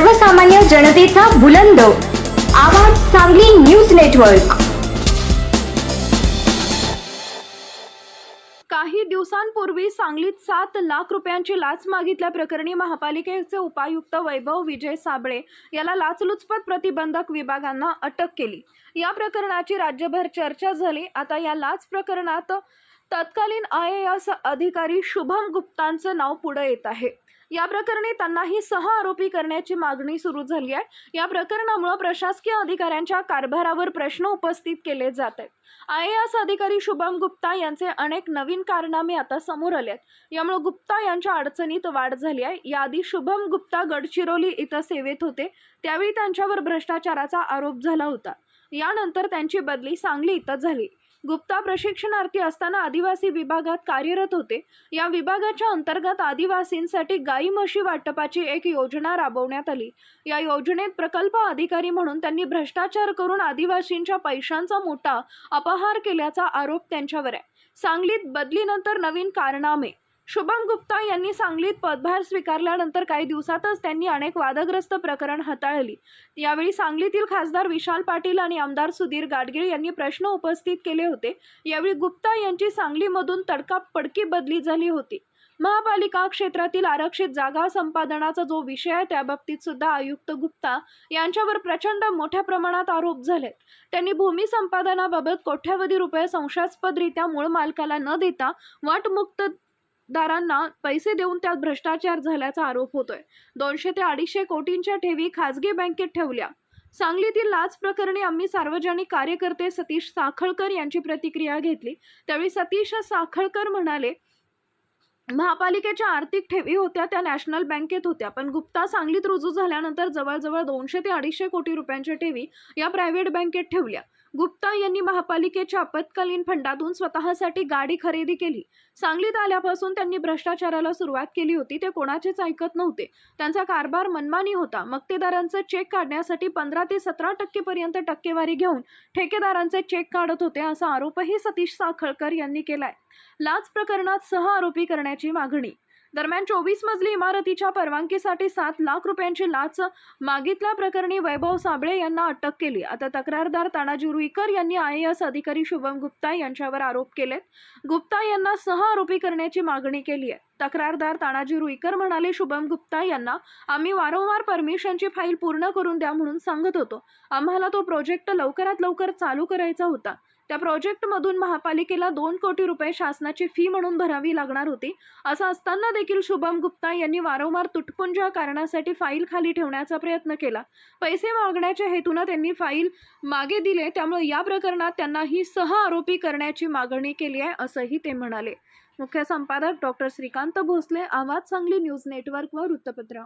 सर्वसामान्य जनतेचा बुलंद. आवाज सांगली न्यूज नेटवर्क. काही दिवसांपूर्वी सांगलीत सात लाख रुपयांची लाच मागितल्या प्रकरणी महापालिकेचे उपायुक्त वैभव विजय साबळे याला लाचलुचपत प्रतिबंधक विभागांना अटक केली. या प्रकरणाची राज्यभर चर्चा झाली. आता या लाच प्रकरणात तत्कालीन आय ए एस अधिकारी शुभम गुप्तांचं नाव पुढे येत आहे. या प्रकरणी त्यांनाही सह आरोपी करण्याची मागणी सुरू झाली आहे. या प्रकरणामुळे प्रशासकीय अधिकाऱ्यांच्या कारभारावर प्रश्न उपस्थित केले जात आहेत. आय ए एस अधिकारी शुभम गुप्ता यांचे अनेक नवीन कारनामे आता समोर आले आहेत. यामुळे गुप्ता यांच्या अडचणीत वाढ झाली आहे. याआधी शुभम गुप्ता गडचिरोली इथं सेवेत होते. त्यावेळी त्यांच्यावर भ्रष्टाचाराचा आरोप झाला होता. यानंतर त्यांची बदली सांगली इथं झाली. गुप्ता प्रशिक्षणार्थी असताना आदिवासी विभागात कार्यरत होते. या विभागाच्या अंतर्गत आदिवासींसाठी गाई म्हशी वाटपाची एक योजना राबवण्यात आली. या योजनेत प्रकल्प अधिकारी म्हणून त्यांनी भ्रष्टाचार करून आदिवासींच्या पैशांचा मोठा अपहार केल्याचा आरोप त्यांच्यावर आहे. सांगलीत बदलीनंतर नवीन कारनामे शुभम गुप्ता यांनी सांगलीत पदभार स्वीकारल्यानंतर काही दिवसातच त्यांनी अनेक वादग्रस्त प्रकरण हाताळली. यावेळी सांगलीतील खासदार विशाल पाटील आणि आमदार सुधीर गाडगीळ यांनी प्रश्न उपस्थित केले होते. यावेळी गुप्ता यांची सांगलीमधून तडकापडकी बदली झाली होती. महापालिका क्षेत्रातील आरक्षित जागा संपादनाचा जो विषय आहे त्याबाबतीत सुद्धा आयुक्त गुप्ता यांच्यावर प्रचंड मोठ्या प्रमाणात आरोप झाले त्यांनी भूमी संपादनाबाबत कोट्यावधी रुपये संशयास्पदरित्या मूळ मालकाला न देता वाटमुक्त दारांना पैसे देऊन त्यात भ्रष्टाचार झाल्याचा आरोप होतोय. दोनशे ते अडीचशे कोटींच्या ठेवी खासगी बँकेत ठेवल्या. सांगलीतील लाच प्रकरणी आम्ही सार्वजनिक कार्यकर्ते सतीश साखळकर यांची प्रतिक्रिया घेतली. त्यावेळी सतीश साखळकर म्हणाले महापालिकेच्या आर्थिक ठेवी होत्या त्या नॅशनल बँकेत होत्या पण गुप्ता सांगलीत रुजू झाल्यानंतर जवळजवळ दोनशे ते अडीचशे कोटी रुपयांच्या ठेवी या प्रायव्हेट बँकेत ठेवल्या. गुप्ता यांनी महापालिकेच्या आपत्कालीन फंडातून स्वतःसाठी गाडी खरेदी केली. सांगलीत आल्यापासून त्यांनी भ्रष्टाचाराला सुरुवात केली होती. ते कोणाचेच ऐकत नव्हते. त्यांचा कारभार मनमानी होता. मक्तेदारांचे चेक काढण्यासाठी पंधरा ते सतरा टक्केपर्यंत टक्केवारी घेऊन ठेकेदारांचे चेक काढत होते असा आरोपही सतीश साखळकर यांनी केलाय. लाच प्रकरणात सह आरोपी करण्याची मागणी दरम्यान चोवीस मजली इमारतीच्या परवानगीसाठी सात लाख रुपयांची लाच मागितल्या प्रकरणी वैभव साबळे यांना अटक केली. आता तक्रारदार तानाजी रुईकर यांनी आय एस अधिकारी शुभम गुप्ता यांच्यावर आरोप केलेत. गुप्ता यांना सह आरोपी करण्याची मागणी केली आहे. तक्रारदार तानाजी रुईकर म्हणाले शुभम गुप्ता यांना आम्ही वारंवार परमिशनची फाईल पूर्ण करून द्या म्हणून सांगत होतो. आम्हाला तो प्रोजेक्ट लवकरात लवकर चालू करायचा होता. त्या प्रोजेक्टमधून महापालिकेला दोन कोटी रुपये शासनाची फी म्हणून भरावी लागणार होती. असं असताना देखील शुभम गुप्ता यांनी वारंवार तुटपुंज कारणासाठी फाईल खाली ठेवण्याचा प्रयत्न केला. पैसे मागण्याच्या हेतूनं त्यांनी फाईल मागे दिले त्यामुळे या प्रकरणात त्यांना ही सह आरोपी करण्याची मागणी केली आहे असंही ते म्हणाले. मुख्य संपादक डॉक्टर श्रीकांत भोसले आवाज सांगली न्यूज नेटवर्क व वृत्तपत्र.